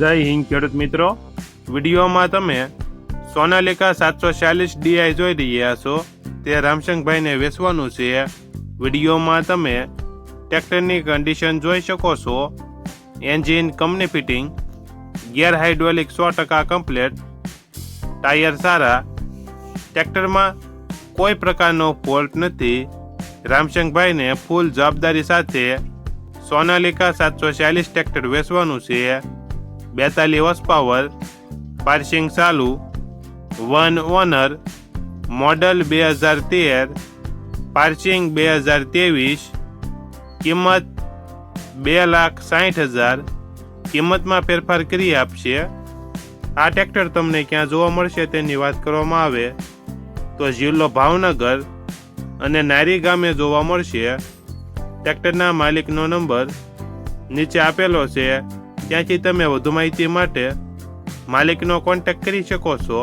જય હિન્દ, ખેડૂત મિત્રો. વિડીયોમાં તમે સોનાલિકા સાતસો ચાલીસ ડીઆઈ જોઈ રહ્યા છો. તે રામશંકભાઈને વેચવાનું છે. વિડીયોમાં તમે ટ્રેક્ટરની કન્ડિશન જોઈ શકો છો. Engine company fitting gear hydraulic સો ટકા કમ્પ્લેટ ટાયર સારા. ટ્રેક્ટરમાં કોઈ પ્રકારનો ફોલ્ટ નથી. રામશંકભાઈને ફૂલ જવાબદારી સાથે સોનાલિકા સાતસો ચાલીસ ટ્રેક્ટર વેચવાનું છે. બેતાલીસ હોર્સ પાવર પાર્સિંગ ચાલુ વન ઓનર મોડલ બે હજાર તેર પાર્સિંગ બે હજાર ત્રેવીસ, કિંમત બે લાખ સાઠ હજાર, કિંમતમાં ફેરફાર કરી આપશે. આ ટ્રેક્ટર તમને ક્યાં જોવા મળશે તેની વાત કરવામાં આવે. તો જિલ્લો ભાવનગર અને નારી ગામે જોવા મળશે. ટ્રેક્ટરના માલિકનો નંબર નીચે આપેલો છે. ત્યાંથી તમે વધુ માહિતી માટે માલિકનો કોન્ટેક્ટ કરી શકો છો.